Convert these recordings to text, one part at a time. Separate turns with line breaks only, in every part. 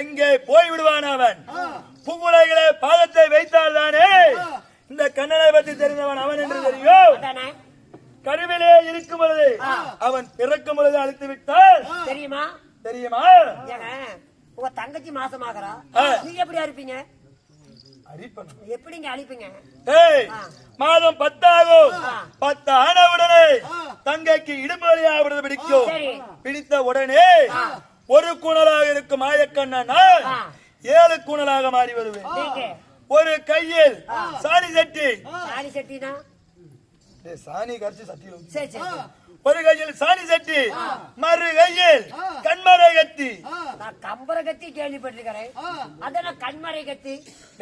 எங்கே போய் விடுவான் அவன் புகுலைகளே பாதத்தை வைத்தால் தானே இந்த கண்ணனை பற்றி தெரிந்தவன் அவன் என்று தெரியும்? கருவிலே இருக்கும் பொழுது அவன் பிறக்கும் பொழுது அழித்து விட்டால்
தெரியுமா?
தெரியுமா?
உங்க தங்கச்சி மாசமாகறா. நீங்க எப்படி அறுப்பீங்க
அரிப்பன்
எப்படிங்க அழிப்பீங்க?
ஏய் மாதம் பத்தாகும். பத்து ஆன உடனே தங்கைக்கு இடுமொழியா விடுறது பிடிக்கும். பிடித்த உடனே ஒரு குணலாக இருக்கும் மாயக்கண்ணன்
ஆ.
ஏழு குணலாக மாறி வருவேன். ஒரு கையில் சாணி சட்டி.
சாணி சட்டினா?
சாணி கரைச்சு
சரி
ஒரு கையில் சாணி சட்டி மறு கையில் கண்மரை கத்தி.
நான் கம்பர கத்தி கேள்விப்பட்டிருக்கிறேன். அதான் கண்மறை கத்தி.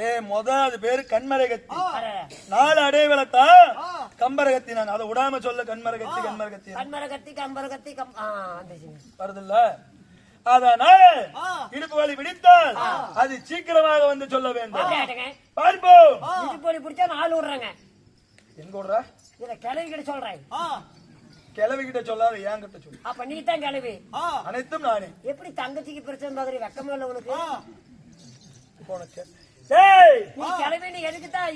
ஏய் முத அது பேரு கண்மரை கத்தி. நாலு அடைவளத்தா கம்பரை கத்தி நான். அதை விடாம சொல்ல கண்மரை கத்தி கண்மரை கத்தி.
கண்மர கத்தி கம்பர கத்தி.
வருதுல்ல? அதனால இடுப்பு வலி பிடித்தால் அது சீக்கிரமாக வந்து சொல்ல வேண்டும். பார்ப்போம்.
இடுப்பொலி பிடிச்சா நாலு விடுறேங்க.
எங்க விடுற?
இதுல கிளவி கிட்ட சொல்றேன்.
கிழவி கிட்ட சொல்லாத ஏன் கிட்ட சொல்லு.
அப்ப நீ தான் கிளவி
அனைத்தும் நானே.
எப்படி தங்கச்சிக்கு பிரச்சனை மாதிரி வெக்கமே இல்ல உனக்கு?
உனக்கு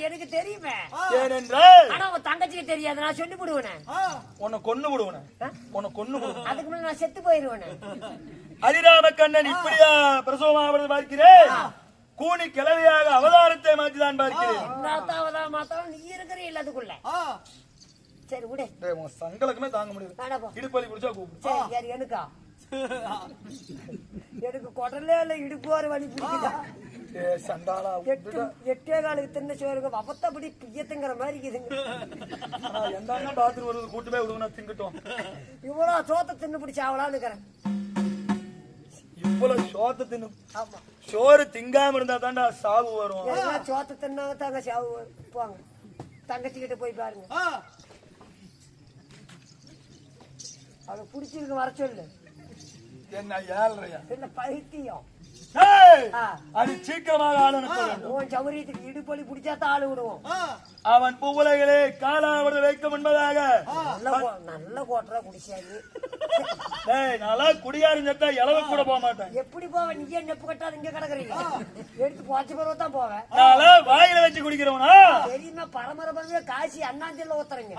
எனக்கு தெரியுமே. ஆனா உன் தங்கச்சிக்கு தெரியாது நான் சொல்லி விடுவேனே
உன்னை கொன்னு விடுவன. உன்னை கொன்னு
அதுக்கு முன்னாடி நான் செத்து போயிருவேனே.
ஹரிராம கண்ணன் இப்படியா பிரசவமாவது பார்க்கிறேன். கூனி கிழவியாக அவதாரத்தை மாற்றிதான் பார்க்கிறேன்.
என்னத்தாவது மாத்திரம் நீ இருக்கிற இல்ல அதுக்குள்ள. சரி விடு.
சங்கலக்குமே தாங்க
போ.
இடுப்பலி பிடிச்சா கூப்பிடு.
எனக்கா எனக்கு குடலே இல்ல இடுப்பு வர
ஏ சண்டாளா
எட்டு எட்டே காலுக்கு தின்ன சோறுங்க வபத்தபடி பிய்யத்துங்கிற மாதிரி இருக்குதுங்க.
எந்தாங்க பாத்ரூம் வருது கூட்டு போய் விடுவனா திங்கட்டும்
இவ்வளவு சோத்தை தின்னு பிடிச்சி ஆகலான்னு இருக்கிறேன்.
இவ்வளவு சோத்த தின்னு
ஆமா
சோறு திங்காம இருந்தா தாண்டா சாவு வரும்.
சோத்தை தின்னாங்க தாங்க சாவு வரும். போங்க. தங்கச்சி கிட்ட போய் பாருங்க. அவளை பிடிச்சிருக்கு வர சொல்லு.
என்ன ஏழ்றையா
என்ன பைத்தியம்.
அது சீக்கிரமாக ஆள் அனுப்ப
சௌரியத்துக்கு இடுப்பலி பிடிச்சா தான் ஆளு விடுவோம்.
அவன் பூவுலகளே காலாவது வைக்கும் என்பதாக.
நல்ல கோட்டரா குடிச்சாரு
டேய் நல்லா குடியாரம் செத்தா இளவு கூட போக மாட்டேன்.
எப்படி போவேன் நீயே நெப்பு கட்டாது? இங்க கிடக்குறீங்க. எடுத்து போச்ச பிறகு தான் போவேன்
நான் வாயில வச்சு குடிக்கிறவனா?
தெரியுமா? பரம்பரை காசி அண்ணாஞ்சில ஊத்துறீங்க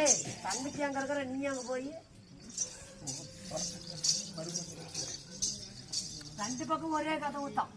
ஏய் தங்கச்சி அங்க இருக்கிற நீ அங்க போய். ரெண்டு பக்கம் ஒரே கதை ஊத்தான்